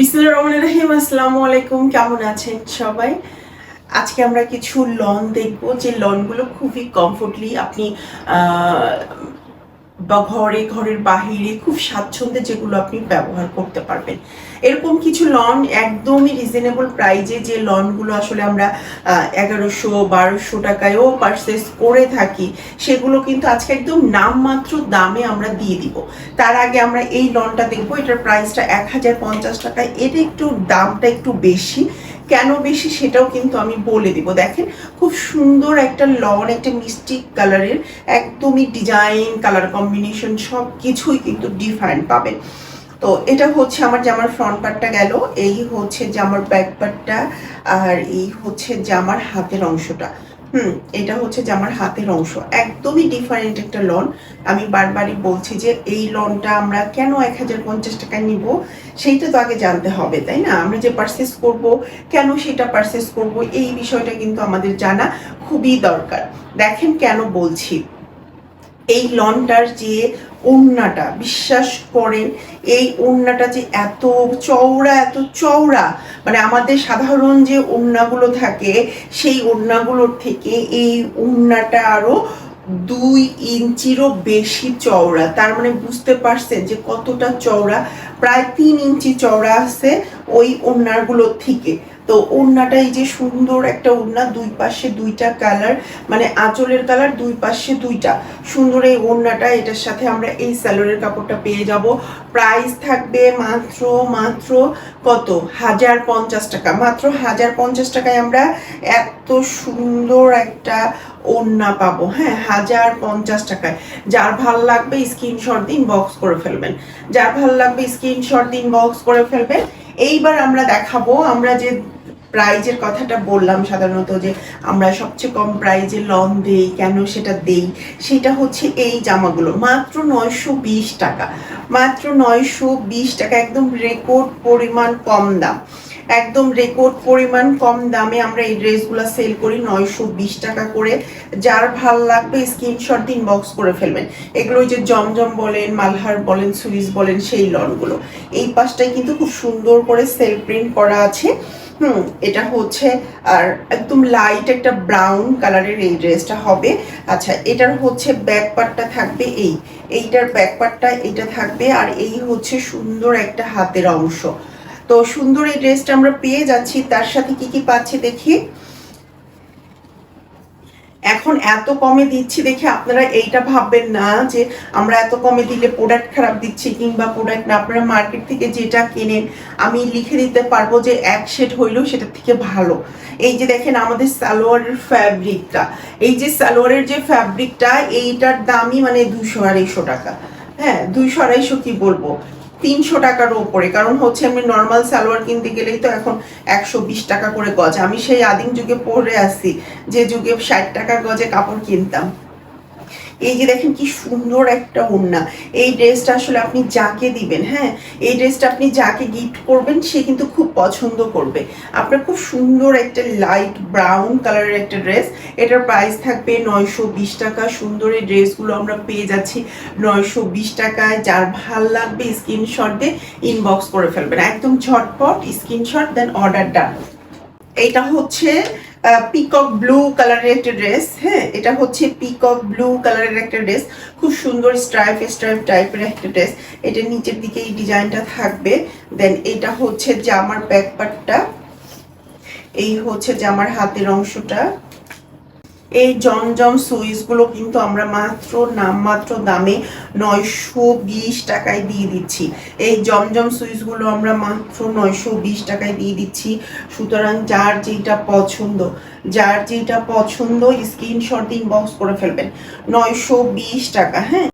বিসমুল্লাহ রহমান রহিম, আসসালামু আলাইকুম, কেমন আছেন সবাই? আজকে আমরা কিছু লন দেখব। যে লনগুলো খুবই কমফোর্টলি আপনি বা ঘরে, ঘরের বাহিরে খুব স্বাচ্ছন্দ্যে যেগুলো আপনি ব্যবহার করতে পারবেন। এরকম কিছু লন একদমই রিজনেবল প্রাইজে যে লনগুলো আসলে আমরা এগারোশো, বারোশো টাকায়ও পারচেস করে থাকি, সেগুলো কিন্তু আজকে একদম নামমাত্র দামে আমরা দিয়ে দিব। তার আগে আমরা এই লনটা দেখব, এটার প্রাইসটা এক হাজার পঞ্চাশ টাকা এটা একটু দামটা একটু বেশি কেন বেশি সেটাও কিন্তু আমি বলে দিব। দেখেন, খুব সুন্দর একটা লন, একটা মিস্টিক কালারের, একদমই ডিজাইন, কালার কম্বিনেশন সব কিছুই কিন্তু ডিফারেন্ট পাবেন। তো এটা হচ্ছে আমার জামার ফ্রন্ট পার্টটা গেল, এই হচ্ছে জামার ব্যাক পার্টটা, আর এই হচ্ছে জামার হাতের অংশটা। হুম, এটা হচ্ছে যে আমার হাতের অংশ। একদমই ডিফারেন্ট একটা লন আমি বারবারই বলছি যে এই লনটা আমরা কেন এক হাজার পঞ্চাশ টাকা নিব সেইটা তো আগে জানতে হবে, তাই না? আমরা যে পারচেস করব, কেন সেটা পারচেস করব, এই বিষয়টা কিন্তু আমাদের জানা খুবই দরকার। দেখেন কেন বলছি। এই লনটার যে ওড়নাটা, বিশ্বাস করেন, এই ওড়নাটা যে এত চওড়া এত চওড়া মানে আমাদের সাধারণ যে ওড়নাগুলো থাকে, সেই ওড়নাগুলোর থেকে এই ওড়নাটা আরও দুই ইঞ্চিরও বেশি চওড়া। তার মানে বুঝতে পারছেন যে কতটা চওড়া, প্রায় তিন ইঞ্চি চওড়া আছে ওই ওড়নাগুলোর থেকে। তো ওড়নাটা এই যে সুন্দর একটা ওড়না, দুই পাশে দুইটা কালার মানে আঁচলের কালার দুই পাশে দুইটা। সুন্দর এই ওড়নাটা, এটার সাথে আমরা এই স্যালোরের কাপড়টা পেয়ে যাব। প্রাইস থাকবে মাত্র মাত্র কত? হাজার পঞ্চাশ টাকা। মাত্র হাজার পঞ্চাশ টাকায় আমরা এত সুন্দর একটা ওড়না পাবো। হ্যাঁ হাজার পঞ্চাশ টাকায়। যার ভালো লাগবে স্ক্রিনশট দিন বক্স করে ফেলবেন। যার ভালো লাগবে স্ক্রিনশট দিন বক্স করে ফেলবেন। এইবার আমরা দেখাবো, আমরা যে প্রাইজের কথাটা বললাম সাধারণত যে আমরা সবচেয়ে কম প্রাইজে লন দেই, কেন সেটা দেই, সেটা হচ্ছে এই জামাগুলো। মাত্র নয়শো বিশ টাকা। মাত্র নয়শো বিশ টাকা, একদম রেকর্ড পরিমাণ কম দাম। একদম রেকর্ড পরিমাণ কম দামে আমরা এই ড্রেসগুলো সেল করি, নয়শো বিশ টাকা করে। যার ভালো লাগবে স্ক্রিনশট দিন বক্স করে ফেলবেন। এগুলো ওই যে জমজম বলেন, মালহার বলেন, সুইস বলেন, সেই লনগুলো। এই পাশটায় কিন্তু খুব সুন্দর করে সেল প্রিন্ট করা আছে। হুম, এটা হচ্ছে, আর একদম লাইট একটা ব্রাউন কালারের এই ড্রেসটা হবে। আচ্ছা এটার হচ্ছে ব্যাক পার্টটা থাকবে এই। এইটার ব্যাক পার্টটা এটা থাকবে। আর এই হচ্ছে সুন্দর একটা হাতের অংশ। তো সুন্দর এই ড্রেসটা আমরা পেয়ে যাচ্ছি। তার সাথে কি কি পাচ্ছি দেখি? এখন এত কমে দিচ্ছি দেখে আপনারা এইটা ভাববেন না যে আমরা এত কমে দিলে প্রোডাক্ট খারাপ দিচ্ছি কিংবা প্রোডাক্ট না। আপনারা মার্কেট থেকে যেটা কেনেন, আমি লিখে দিতে পারব যে এক সেট হইলেও সেটার থেকে ভালো। এই যে দেখেন আমাদের সালোয়ারের ফ্যাব্রিকটা এই যে সালোয়ারের যে ফ্যাব্রিকটা এইটার দামই মানে দুশো আড়াইশো টাকা। হ্যাঁ দুইশো আড়াইশো কি বলব? তিনশো টাকার উপরে, কারণ হচ্ছে আমি নর্মাল সালোয়ার কিনতে গেলেই তো এখন একশো বিশ টাকা করে গজ। আমি সেই আদিম যুগে পরে আসছি, যে যুগে ষাট টাকার গজে কাপড় কিনতাম। এই যে দেখেন কি সুন্দর একটা ওড়না। এই ড্রেসটা আসলে আপনি যাকে দিবেন হ্যাঁ? এই ড্রেসটা আপনি যাকে গিফট করবেন, সে কিন্তু খুব পছন্দ করবে। আপনার খুব সুন্দর একটা লাইট ব্রাউন কালারের একটা ড্রেস এটার প্রাইস থাকবে নয়শো বিশ টাকা। সুন্দর এই ড্রেসগুলো আমরা পেয়ে যাচ্ছি নয়শো বিশ টাকায়। যার ভালো লাগবে স্ক্রিনশট দিয়ে ইনবক্স করে ফেলবেন। একদম ঝটপট স্ক্রিনশট দেন অর্ডার ডান এইটা হচ্ছে পিকক ব্লু কালারের একটা ড্রেস হ্যাঁ এটা হচ্ছে পিকক ব্লু কালারের একটা ড্রেস খুব সুন্দর স্ট্রাইপ স্ট্রাইপ টাইপের একটা ড্রেস এটা নিচের দিকে এই ডিজাইনটা থাকবে দেন এটা হচ্ছে জামার ব্যাক এই হচ্ছে জামার হাতের অংশটা এই জমজম সুইচগুলো কিন্তু আমরা মাত্র নামমাত্র দামে নয়শো বিশ টাকায় দিয়ে দিচ্ছি। এই জমজম সুইচগুলো আমরা মাত্র নয়শো বিশ টাকায় দিয়ে দিচ্ছি। সুতরাং যার যেটা পছন্দ, যার যেটা পছন্দ স্ক্রিনশট দিন বক্স করে ফেলবেন। নয়শো বিশ টাকা হ্যাঁ?